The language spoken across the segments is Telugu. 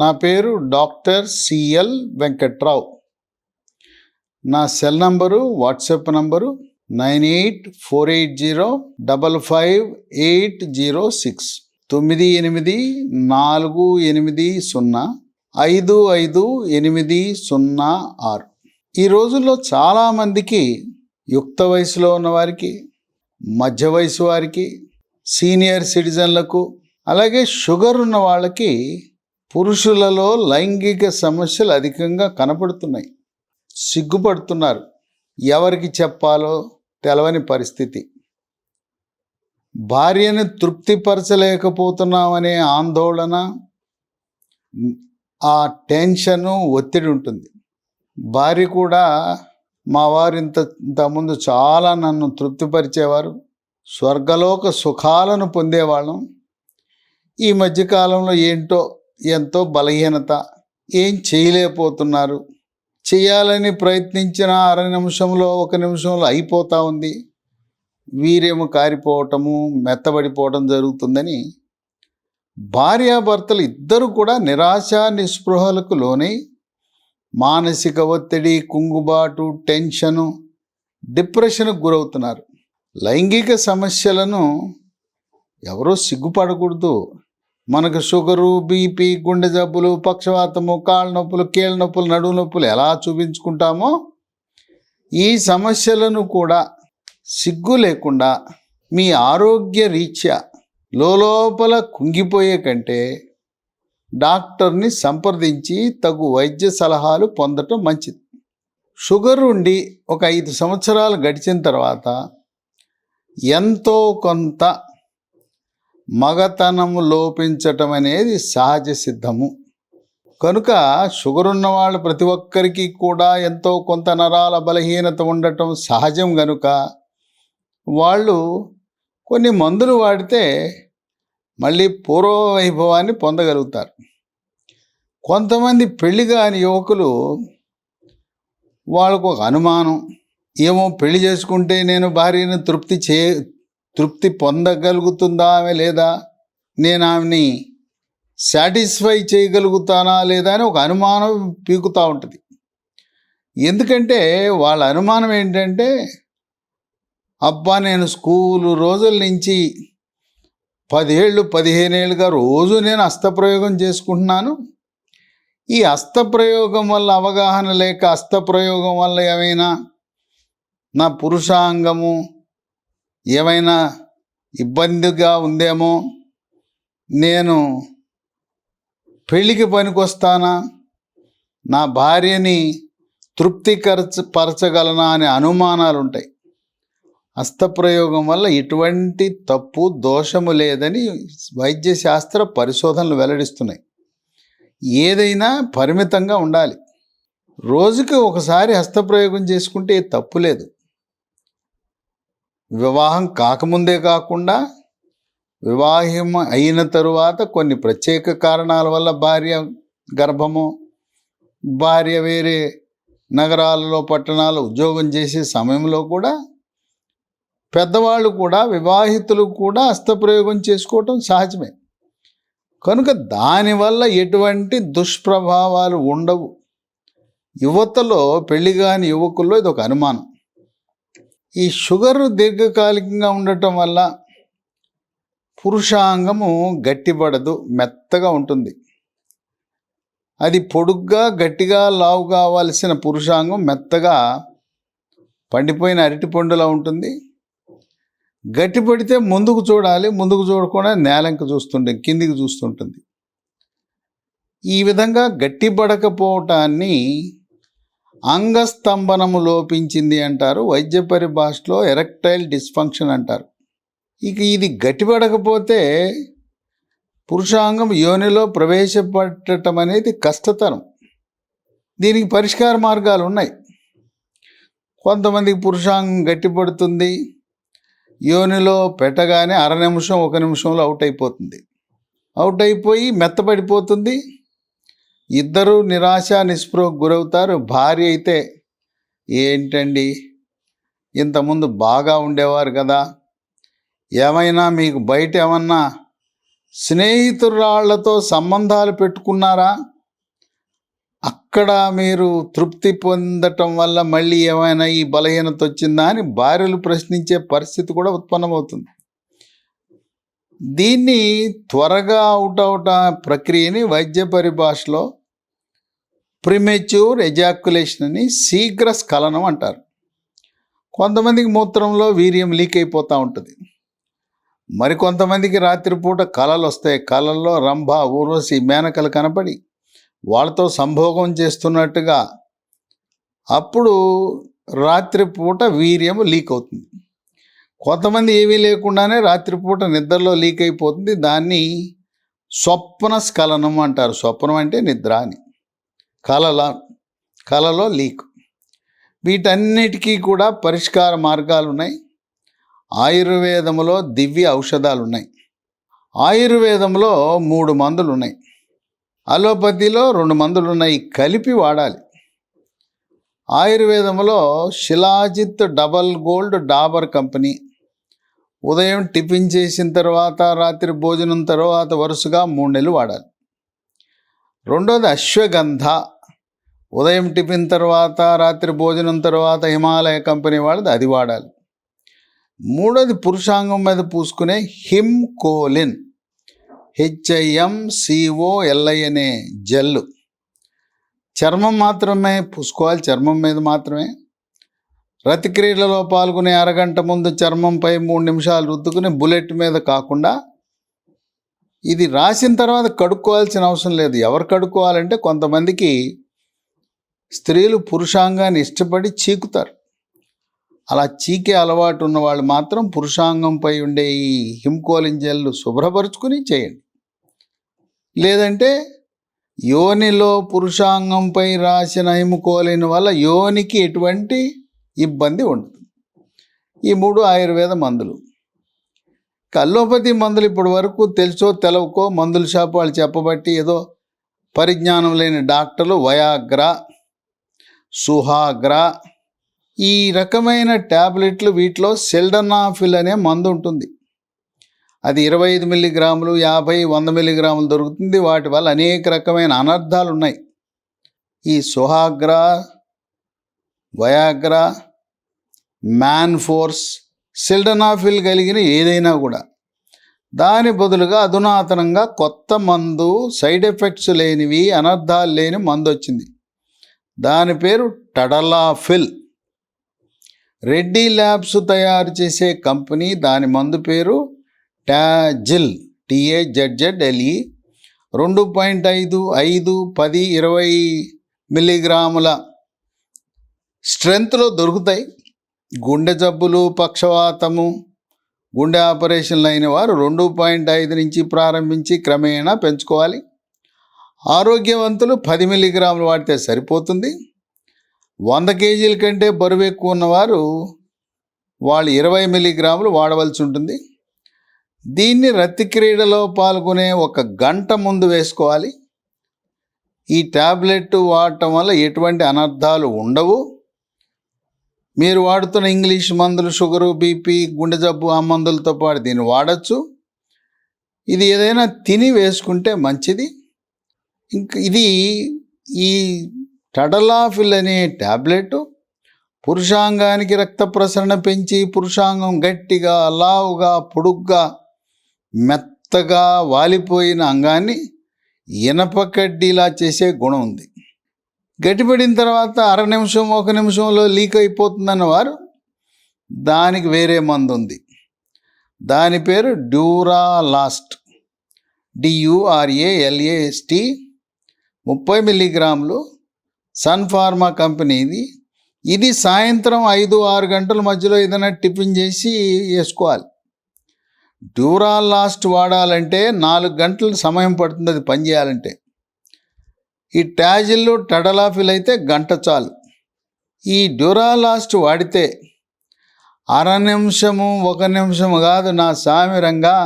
నా పేరు డాక్టర్ సిఎల్ వెంకట్రావు. నా cell number WhatsApp number nine eight four eight zero double five eight zero six. తొమ్మిది ఎనిమిది నాలుగు ఎనిమిది సున్నా. ఐదు ఐదు ఎనిమిది సున్నా ఆరు. ఈ రోజుల్లో చాలామందికి యుక్త వయసులో ఉన్నవారికి మధ్య వయసు వారికి సీనియర్ సిటిజన్లకు అలాగే షుగర్ ఉన్న వాళ్ళకి పురుషులలో లైంగిక సమస్యలు అధికంగా కనపడుతున్నాయి. సిగ్గుపడుతున్నారు. ఎవరికి చెప్పాలో తెలవని పరిస్థితి. భార్యను తృప్తిపరచలేకపోతున్నామనే ఆందోళన ఆ టెన్షను ఒత్తిడి ఉంటుంది. భార్య కూడా మా వారు ఇంత ఇంతకుముందు చాలా నన్ను తృప్తిపరిచేవారు స్వర్గలోక సుఖాలను పొందేవాళ్ళం. ఈ మధ్యకాలంలో ఏంటో ఎంతో బలహీనత. ఏం చేయలేకపోతున్నారు. చేయాలని ప్రయత్నించిన అర నిమిషంలో ఒక నిమిషంలో అయిపోతూ ఉంది. వీరేమో కారిపోవటము మెత్తబడిపోవటం జరుగుతుందని భార్యాభర్తలు ఇద్దరు కూడా నిరాశ నిస్పృహలకు లోనై మానసిక ఒత్తిడి కుంగుబాటు టెన్షను డిప్రెషన్కు గురవుతున్నారు. లైంగిక సమస్యలను ఎవరో సిగ్గుపడకూడదు. మనకు షుగరు బీపీ గుండె జబ్బులు పక్షవాతము కాళ్ళ నొప్పులు కీళ్ళ నొప్పులు నడుము నొప్పులు ఎలా చూపించుకుంటామో ఈ సమస్యలను కూడా సిగ్గు లేకుండా మీ ఆరోగ్య రీత్యా లోపల కుంగిపోయే కంటే డాక్టర్ని సంప్రదించి తగు వైద్య సలహాలు పొందటం మంచిది. షుగర్ ఉండి ఒక ఐదు సంవత్సరాలు గడిచిన తర్వాత ఎంతో కొంత మగతనము లోపించటం అనేది సహజ సిద్ధము. కనుక షుగర్ ఉన్న వాళ్ళు ప్రతి ఒక్కరికి కూడా ఎంతో కొంత నరాల బలహీనత ఉండటం సహజం గనుక వాళ్ళు కొన్ని మందులు వాడితే మళ్ళీ పూర్వ వైభవాన్ని పొందగలుగుతారు. కొంతమంది పెళ్ళి కాని యువకులు వాళ్ళకు ఒక అనుమానం ఏమో పెళ్ళి చేసుకుంటే నేను భార్యను తృప్తి చే తృప్తి పొందగలుగుతుందా ఆమె లేదా? నేను ఆమెని సాటిస్ఫై చేయగలుగుతానా లేదా అని ఒక అనుమానం పీకుతూ ఉంటుంది. ఎందుకంటే వాళ్ళ అనుమానం ఏంటంటే అబ్బా నేను స్కూలు రోజుల నుంచి పదేళ్ళు పదిహేనేళ్ళుగా రోజు నేను హస్తప్రయోగం చేసుకుంటున్నాను. ఈ హస్తప్రయోగం వల్ల అవగాహన లేక హస్తప్రయోగం వల్ల ఏమైనా నా పురుషాంగము ఏమైనా ఇబ్బందిగా ఉందేమో నేను పెళ్ళికి పనికొస్తానా? నా భార్యని తృప్తికరచ పరచగలనా అనే అనుమానాలు ఉంటాయి హస్తప్రయోగం వల్ల ఎటువంటి తప్పు దోషము లేదని వైద్యశాస్త్ర పరిశోధనలు వెల్లడిస్తున్నాయి. ఏదైనా పరిమితంగా ఉండాలి. రోజుకి ఒకసారి హస్తప్రయోగం చేసుకుంటే తప్పు లేదు. వివాహం కాకముందే కాకుండా వివాహం అయిన తరువాత కొన్ని ప్రత్యేక కారణాల వల్ల భార్య గర్భము భార్య వేరే నగరాలలో పట్టణాలు ఉద్యోగం చేసే సమయంలో కూడా పెద్దవాళ్ళు కూడా వివాహితులు కూడా హస్తప్రయోగం చేసుకోవటం సహజమే. కనుక దానివల్ల ఎటువంటి దుష్ప్రభావాలు ఉండవు. యువతలో పెళ్ళి కాని యువకుల్లో ఇది ఒక అనుమానం. ఈ షుగర్ దీర్ఘకాలికంగా ఉండటం వల్ల పురుషాంగము గట్టిపడదు మెత్తగా ఉంటుంది. అది పొడుగ్గా గట్టిగా లావు కావాల్సిన పురుషాంగం మెత్తగా పండిపోయిన అరటిపండులా ఉంటుంది. గట్టి పడితే ముందుకు చూడాలి ముందుకు చూడకుండా నేలంక చూస్తుంటుంది కిందికి చూస్తుంటుంది. ఈ విధంగా గట్టిపడకపోవటాన్ని అంగస్తంభనము లోపించింది అంటారు. వైద్య పరిభాషలో ఎరెక్టైల్ డిస్ఫంక్షన్ అంటారు. ఇక ఇది గట్టిపడకపోతే పురుషాంగం యోనిలో ప్రవేశపెట్టడం అనేది కష్టతరం. దీనికి పరిష్కార మార్గాలు ఉన్నాయి. కొంతమందికి పురుషాంగం గట్టిపడుతుంది. యోనిలో పెట్టగానే అర నిమిషం ఒక నిమిషంలో అవుట్ అయిపోతుంది. అవుట్ అయిపోయి మెత్తపడిపోతుంది. ఇద్దరు నిరాశ నిస్పృహకు గురవుతారు. భార్య అయితే ఏంటండి? ఇంతకుముందు బాగా ఉండేవారు కదా. ఏమైనా మీకు బయట ఏమన్నా స్నేహితురాళ్ళతో సంబంధాలు పెట్టుకున్నారా? అక్కడ మీరు తృప్తి పొందటం వల్ల మళ్ళీ ఏమైనా ఈ బలహీనత వచ్చిందా అని భార్యలు ప్రశ్నించే పరిస్థితి కూడా ఉత్పన్నమవుతుంది. దీన్ని త్వరగా అవుట్ అవుట ప్రక్రియని వైద్య పరిభాషలో ప్రిమెచ్యూర్ ఎజాక్యులేషన్ అని శీఘ్ర స్ఖలనం అంటారు. కొంతమందికి మూత్రంలో వీర్యం లీక్ అయిపోతూ ఉంటుంది. మరి కొంతమందికి రాత్రిపూట కళలు వస్తాయి. కళల్లో రంభ ఊర్వశి మేనకలు కనపడి వాళ్ళతో సంభోగం చేస్తున్నట్టుగా అప్పుడు రాత్రిపూట వీర్యము లీక్ అవుతుంది. కొంతమంది ఏమీ లేకుండానే రాత్రిపూట నిద్రలో లీక్ అయిపోతుంది. దాన్ని స్వప్న స్ఖలనం అంటారు. స్వప్నం అంటే నిద్ర అని. కలల కలలో లీక్. వీటన్నిటికీ కూడా పరిష్కార మార్గాలు ఉన్నాయి ఆయుర్వేదంలో దివ్య ఔషధాలు ఉన్నాయి ఆయుర్వేదంలో మూడు మందులు ఉన్నాయి అలోపతిలో రెండు మందులు ఉన్నాయి కలిపి వాడాలి. ఆయుర్వేదంలో shilajit double gold Dabur company ఉదయం టిఫిన్ చేసిన తర్వాత రాత్రి భోజనం తర్వాత వరుసగా మూడు నెలలు వాడాలి. రెండోది అశ్వగంధ. ఉదయం టిఫిన్ తర్వాత రాత్రి భోజనం తర్వాత హిమాలయ కంపెనీ వాడిది అది వాడాలి. మూడోది పురుషాంగం మీద పూసుకునే హిమ్ కోలిన్ హెచ్ఐఎం సిఓఎల్ఐ అనే జెల్లు. చర్మం మాత్రమే పూసుకోవాలి చర్మం మీద మాత్రమే. రతిక్రీడలో పాల్గొనే అరగంట ముందు చర్మంపై మూడు నిమిషాలు రుద్దుకుని బుల్లెట్ మీద కాకుండా ఇది రాసిన తర్వాత కడుక్కోవాల్సిన అవసరం లేదు. ఎవరు కడుక్కోవాలంటే కొంతమందికి స్త్రీలు పురుషాంగాన్ని ఇష్టపడి చీకుతారు. అలా చీకే అలవాటు ఉన్న వాళ్ళు మాత్రం పురుషాంగంపై ఉండే ఈ హిమ్కోలిన్ శుభ్రపరుచుకుని చేయండి. లేదంటే యోనిలో పురుషాంగంపై రాసిన హిమ్కోలిన్ వల్ల యోనికి ఎటువంటి ఇబ్బంది ఉండదు ఈ మూడు ఆయుర్వేద మందులు. కల్లోపతి మందులు ఇప్పటి వరకు తెలుసో తెలవకో మందుల షాపు వాళ్ళు చెప్పబట్టి ఏదో పరిజ్ఞానం లేని డాక్టర్లు వయాగ్రా సుహాగ్రా ఈ రకమైన ట్యాబ్లెట్లు వీటిలో సెల్డనాఫిల్ అనే మందు ఉంటుంది. అది ఇరవై ఐదు మిల్లీగ్రాములు యాభై వంద మిల్లీగ్రాములు దొరుకుతుంది. వాటి వల్ల అనేక రకమైన అనర్థాలు ఉన్నాయి ఈ Suhagra Viagra Manforce sildenafil కలిగిన ఏదైనా కూడా. దాని బదులుగా అధునాతనంగా కొత్త మందు సైడ్ ఎఫెక్ట్స్ లేనివి అనర్థాలు లేని మందు వచ్చింది. దాని పేరు టడలాఫిల్ రెడ్డి ల్యాబ్స్ తయారు చేసే కంపెనీ దాని మందు పేరు టాజిల్ ఎల్ఈ రెండు పాయింట్ ఐదు ఐదు పది ఇరవై మిల్లీగ్రాముల స్ట్రెంత్లో దొరుకుతాయి. గుండె జబ్బులు పక్షవాతము గుండె ఆపరేషన్లు అయిన వారు రెండు పాయింట్ ఐదు నుంచి ప్రారంభించి క్రమేణా పెంచుకోవాలి. ఆరోగ్యవంతులు పది మిల్లీగ్రాములు వాడితే సరిపోతుంది. వంద కేజీల కంటే బరువు ఎక్కువ ఉన్నవారు వాళ్ళు ఇరవై మిల్లీగ్రాములు వాడవలసి ఉంటుంది. దీన్ని రతి క్రీడలో పాల్గొనే ఒక గంట ముందు వేసుకోవాలి. ఈ ట్యాబ్లెట్ వాడటం వల్ల ఎటువంటి అనర్థాలు ఉండవు. మీరు వాడుతున్న ఇంగ్లీష్ మందులు షుగరు బీపీ గుండె జబ్బు ఆ మందులతో పాటు దీన్ని వాడచ్చు. ఇది ఏదైనా తిని వేసుకుంటే మంచిది. ఇంక ఇది ఈ టడలాఫిల్ అనే ట్యాబ్లెట్ పురుషాంగానికి రక్త ప్రసరణ పెంచి పురుషాంగం గట్టిగా లావుగా పొడుగ్గా మెత్తగా వాలిపోయిన అంగాన్ని ఇనప కడ్డీలా చేసే గుణం ఉంది. గట్టిపడిన తర్వాత అర నిమిషం ఒక నిమిషంలో లీక్ అయిపోతుందన్న వారు దానికి వేరే మందు ఉంది. దాని పేరు డ్యూరా లాస్ట్ డియుఆర్ఏఎల్ఏఎస్టి ముప్పై మిల్లీగ్రాములు సన్ ఫార్మా కంపెనీది. ఇది సాయంత్రం ఐదు ఆరు గంటల మధ్యలో ఏదైనా టిఫిన్ చేసి వేసుకోవాలి. డ్యూరా లాస్ట్ వాడాలంటే నాలుగు గంటలు సమయం పడుతుంది అది పనిచేయాలంటే. ఈ ట్యాజిల్లు టడలాఫిల్ అయితే గంట చాలు. ఈ డ్యూరాలాస్ట్ వాడితే అర నిమిషము ఒక నిమిషము కాదు నా సామిరంగా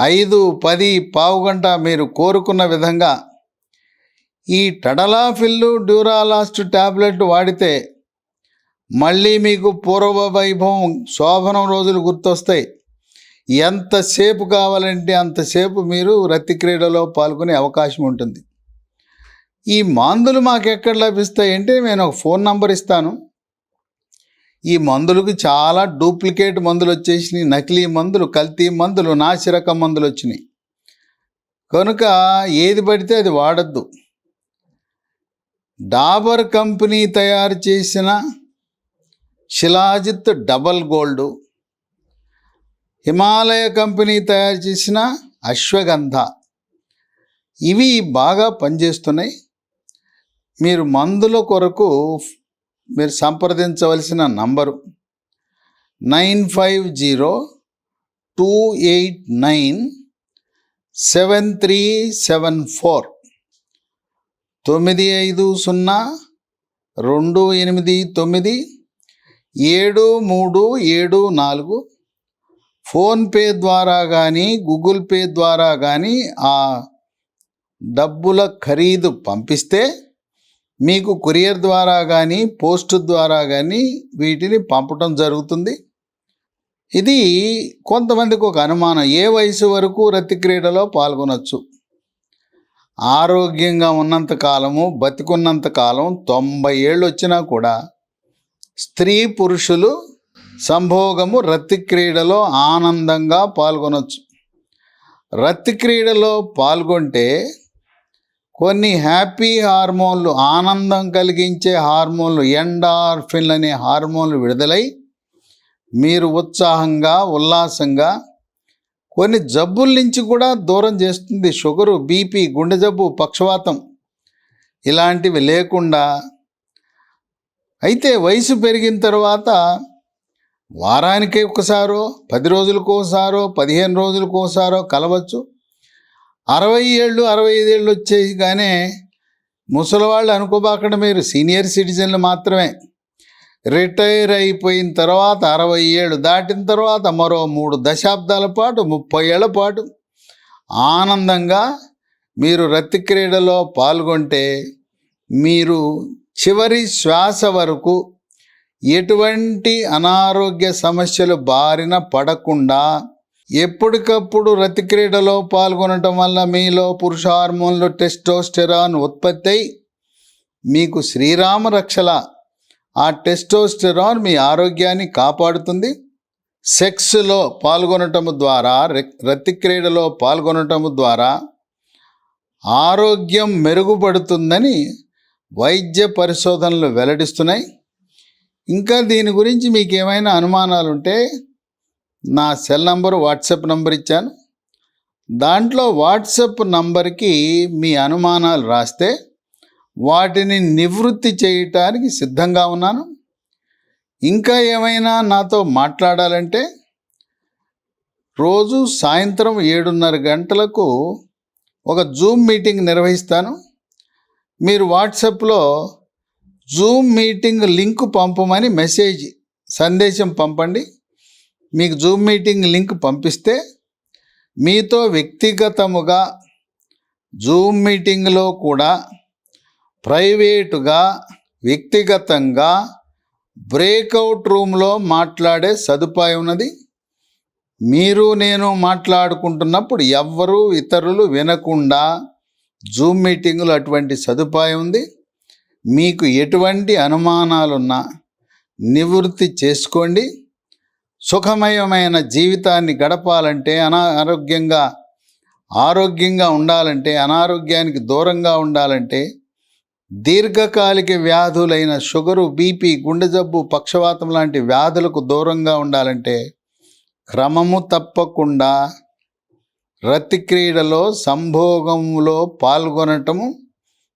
ఐదు పది పావు గంట మీరు కోరుకున్న విధంగా ఈ టడలాఫిల్లు డ్యూరాలాస్ట్ ట్యాబ్లెట్ వాడితే మళ్ళీ మీకు పూర్వ వైభవం శోభనం రోజులు గుర్తొస్తాయి. ఎంతసేపు కావాలంటే అంతసేపు మీరు రతి క్రీడలో పాల్గొనే అవకాశం ఉంటుంది. ఈ మందులు మాకు ఎక్కడ లభిస్తాయి అంటే నేను ఒక ఫోన్ నంబర్ ఇస్తాను. ఈ మందులకు చాలా డూప్లికేట్ మందులు వచ్చేసినాయి. నకిలీ మందులు కల్తీ మందులు నాసిరకం మందులు వచ్చినాయి. కనుక ఏది పడితే అది వాడద్దు. డాబర్ కంపెనీ తయారు చేసిన shilajit double gold Himalaya company తయారు చేసిన అశ్వగంధ ఇవి బాగా పనిచేస్తున్నాయి. మీరు మందుల కొరకు మీరు సంప్రదించవలసిన number nine five zero two eight nine seven three seven four తొమ్మిది ఐదు సున్నా రెండు ఎనిమిది తొమ్మిది ఏడు మూడు ఏడు నాలుగు ఫోన్పే ద్వారా కానీ గూగుల్ పే ద్వారా కానీ ఆ డబ్బుల ఖరీదు పంపిస్తే మీకు కొరియర్ ద్వారా కానీ పోస్ట్ ద్వారా కానీ వీటిని పంపటం జరుగుతుంది. ఇది కొంతమందికి ఒక అనుమానం. ఏ వయసు వరకు రతి క్రీడలో పాల్గొనవచ్చు ఆరోగ్యంగా ఉన్నంత కాలము బతికున్నంత కాలం తొంభై ఏళ్ళు వచ్చినా కూడా స్త్రీ పురుషులు సంభోగము రతి క్రీడలో ఆనందంగా పాల్గొనవచ్చు రతి క్రీడలో పాల్గొంటే కొన్ని హ్యాపీ హార్మోన్లు ఆనందం కలిగించే హార్మోన్లు ఎండార్ఫిన్ అనే హార్మోన్లు విడుదలై మీరు ఉత్సాహంగా ఉల్లాసంగా కొన్ని జబ్బుల నుంచి కూడా దూరం చేస్తుంది. షుగరు బీపీ గుండె జబ్బు పక్షవాతం ఇలాంటివి లేకుండా అయితే వయసు పెరిగిన తర్వాత వారానికి ఒకసారో పది రోజులకోసారో పదిహేను రోజులకోసారో కలవచ్చు. అరవై ఏళ్ళు అరవై ఐదేళ్ళు వచ్చేగానే కానీ ముసలివాళ్ళు అనుకోబాకండి మీరు. సీనియర్ సిటిజన్లు మాత్రమే. రిటైర్ అయిపోయిన తర్వాత అరవై ఏళ్ళు దాటిన తర్వాత మరో మూడు దశాబ్దాల పాటు ముప్పై ఏళ్ళ పాటు ఆనందంగా మీరు రతి క్రీడలో పాల్గొంటే మీరు చివరి శ్వాస వరకు ఎటువంటి అనారోగ్య సమస్యలు బారిన పడకుండా ఎప్పటికప్పుడు రతి క్రీడలో పాల్గొనటం వల్ల మీలో పురుష హార్మోన్లు టెస్టోస్టెరాన్ ఉత్పత్తి అయి మీకు శ్రీరామ రక్షల. ఆ టెస్టోస్టెరాన్ మీ ఆరోగ్యాన్ని కాపాడుతుంది. సెక్స్లో పాల్గొనటము ద్వారా రతి క్రీడలో పాల్గొనటము ద్వారా ఆరోగ్యం మెరుగుపడుతుందని వైద్య పరిశోధనలు వెల్లడిస్తున్నాయి. ఇంకా దీని గురించి మీకు ఏమైనా అనుమానాలు ఉంటే నా సెల్ నంబరు వాట్సాప్ నంబర్ ఇచ్చాను. దాంట్లో వాట్సాప్ నంబర్కి మీ అనుమానాలు రాస్తే వాటిని నివృత్తి చేయటానికి సిద్ధంగా ఉన్నాను. ఇంకా ఏమైనా నాతో మాట్లాడాలంటే రోజు సాయంత్రం ఏడున్నర గంటలకు ఒక జూమ్ మీటింగ్ నిర్వహిస్తాను. మీరు వాట్సాప్లో జూమ్ మీటింగ్ లింక్ పంపమని మెసేజ్ సందేశం పంపండి. మీకు జూమ్ మీటింగ్ లింక్ పంపిస్తే మీతో వ్యక్తిగతముగా జూమ్ మీటింగ్లో కూడా ప్రైవేటుగా వ్యక్తిగతంగా బ్రేక్అవుట్ రూమ్లో మాట్లాడే సదుపాయం ఉన్నది. మీరు నేను మాట్లాడుకుంటున్నప్పుడు ఎవ్వరూ ఇతరులు వినకుండా జూమ్ మీటింగులు అటువంటి సదుపాయం ఉంది. మీకు ఎటువంటి అనుమానాలున్నా నివృత్తి చేసుకోండి. సుఖమయమైన జీవితాన్ని గడపాలంటే అనారోగ్యంగా ఆరోగ్యంగా ఉండాలంటే అనారోగ్యానికి దూరంగా ఉండాలంటే దీర్ఘకాలిక వ్యాధులైన షుగరు బీపీ గుండె జబ్బు పక్షవాతం లాంటి వ్యాధులకు దూరంగా ఉండాలంటే క్రమము తప్పకుండా రతి క్రీడలో సంభోగంలో పాల్గొనటము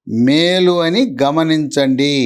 మేలు అని గమనించండి.